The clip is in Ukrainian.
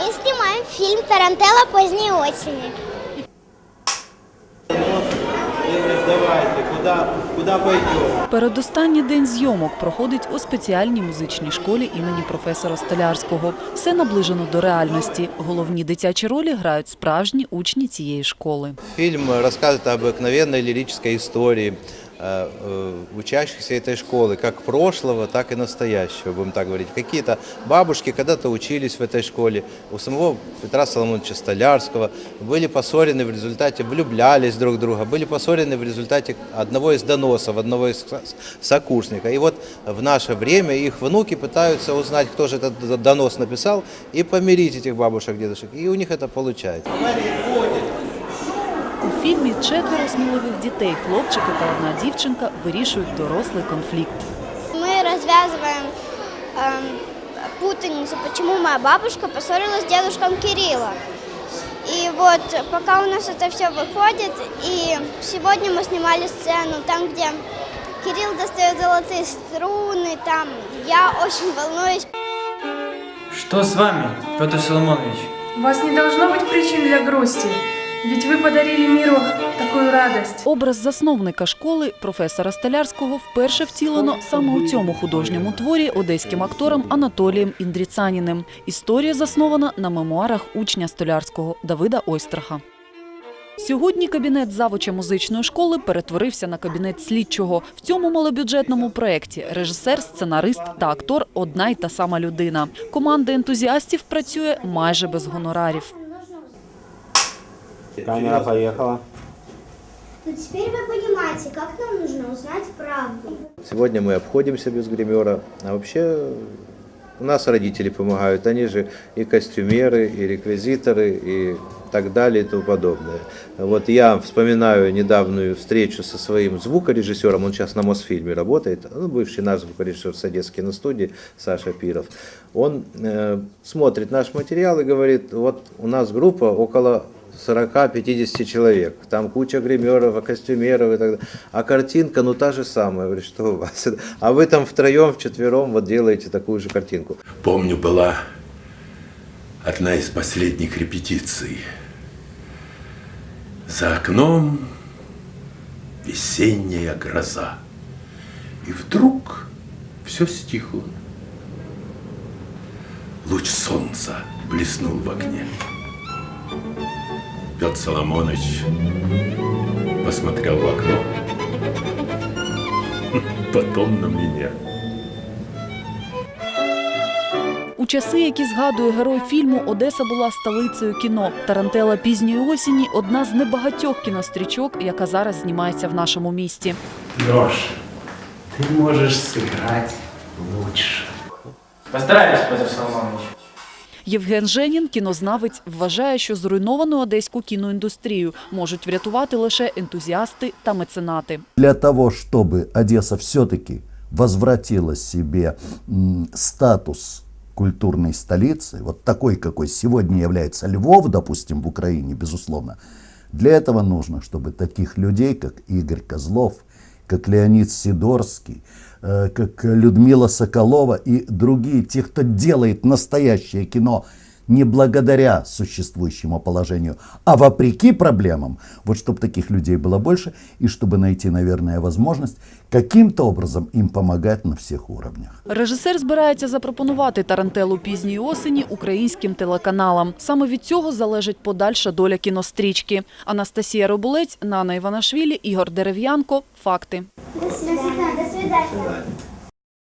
Мы снимаем фильм «Тарантелла поздней осени». Давайте, куда, куда пойдем? Передостанній день зйомок проходить у спеціальній музичній школі імені професора Столярського. Все наближено до реальності. Головні дитячі ролі грають справжні учні цієї школи. Фильм рассказывает об обыкновенной лирической истории э, э, учащихся этой школы, как прошлого, так и настоящего, будем так говорить. Какие-то бабушки когда-то учились в этой школе, у самого Петра Соломоновича Столярского, были поссорены в результате, влюблялись друг в друга, были поссорены в результате одного из доносов, одного из со- сокурсника. И вот в наше время их внуки пытаются узнать, кто же этот донос написал, и помирить этих бабушек, дедушек. И у них это получается. У фільмі четверо сміливих дітей, хлопчики та одна дівчинка вирішують дорослий конфлікт. Мы развязываем эм, путаницу, почему моя бабушка поссорилась с дедушком Кирилла. И вот пока у нас это все выходит, и сегодня мы снимали сцену там, где Кирилл достает золотые струны, там я очень волнуюсь. Что с вами, Петр Соломонович? У вас не должно быть причин для грусти, Ведь вы подарили миру такую радость. Образ засновника школи професора Столярського вперше втілено саме у цьому художньому творі одеським актором Анатолієм Індріцаніним. Історія заснована на мемуарах учня Столярського Давида Ойстраха. Сьогодні кабінет завуча музичної школи перетворився на кабінет слідчого. В цьому малобюджетному проєкті режисер, сценарист та актор одна й та сама людина. Команда ентузіастів працює майже без гонорарів. Камера поехала. Но теперь вы понимаете, как нам нужно узнать правду. Сегодня мы обходимся без гримера, а вообще у нас родители помогают, они же и костюмеры, и реквизиторы, и так далее и тому подобное. Вот я вспоминаю недавнюю встречу со своим звукорежиссером, он сейчас на Мосфильме работает, ну, бывший наш звукорежиссер с Одесской киностудии Саша Пиров. Он э, смотрит наш материал и говорит, вот у нас группа около 40-50 человек. Там куча гримеров, костюмеров и так далее. А картинка, ну, та же самая. Я говорю, что у вас? А вы там втроем, вчетвером вот делаете такую же картинку. Помню, была одна из последних репетиций. За окном весенняя гроза. И вдруг все стихло. Луч солнца блеснул в окне. Петр Соломонович посмотрел в окно, потом на меня. У часи, які згадує герой фільму, Одеса була столицею кіно. Тарантела пізньої осені одна з небагатьох кінострічок, яка зараз знімається в нашому місті. Леша, ты можешь сыграть лучше. Постараюсь, Петр Соломонович. Євген Женін, кінознавець, вважає, що зруйновану одеську кіноіндустрію можуть врятувати лише ентузіасти та меценати. для того, чтобы Одесса все-таки возвратила себе м, статус культурной столицы, вот такой, какой сегодня является Львов, допустим, в Украине, безусловно, для этого нужно, чтобы таких людей, как Игорь Козлов, как Леонид Сидорский, э, как Людмила Соколова и другие, те, кто делает настоящее кино не благодаря существующему положению, а вопреки проблемам, вот чтобы таких людей было больше, и чтобы найти, наверное, возможность каким-то образом им помогать на всех уровнях. Режисер збирається запропонувати тарантелу пізньої осені українським телеканалам. Саме від цього залежить подальша доля кінострічки. Анастасія Робулець, Нана Іванашвілі, Ігор Дерев'янко. Факти. До свидания. До свидания.